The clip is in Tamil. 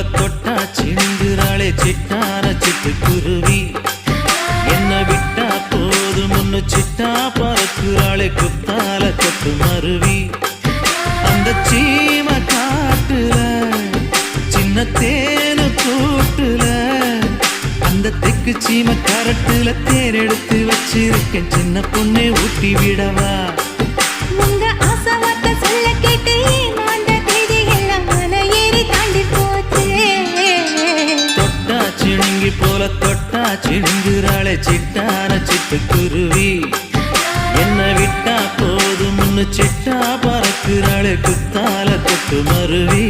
அவ தொட்டா சிந்துராளே சிட்டார சிட்டு குருவி. என்ன விட்டா போதும் ஒன்று சிட்டா பறக்குறாளே குத்தால கொத்து மருவி. அந்த சீம காட்டுல சின்ன தேனு கூட்டுல அந்த தெக்கு சீம கரட்டுல தேர் எடுத்து வச்சிருக்கேன். சின்ன பொண்ணை ஊட்டி விடவா? போல தொட்டா சிணுங்குறாளே சிட்டான சிட்டுக்குருவி என்ன விட்டா போதும்னு சிட்டா பறக்குறாளே குத்தால கொட்டு மருவி.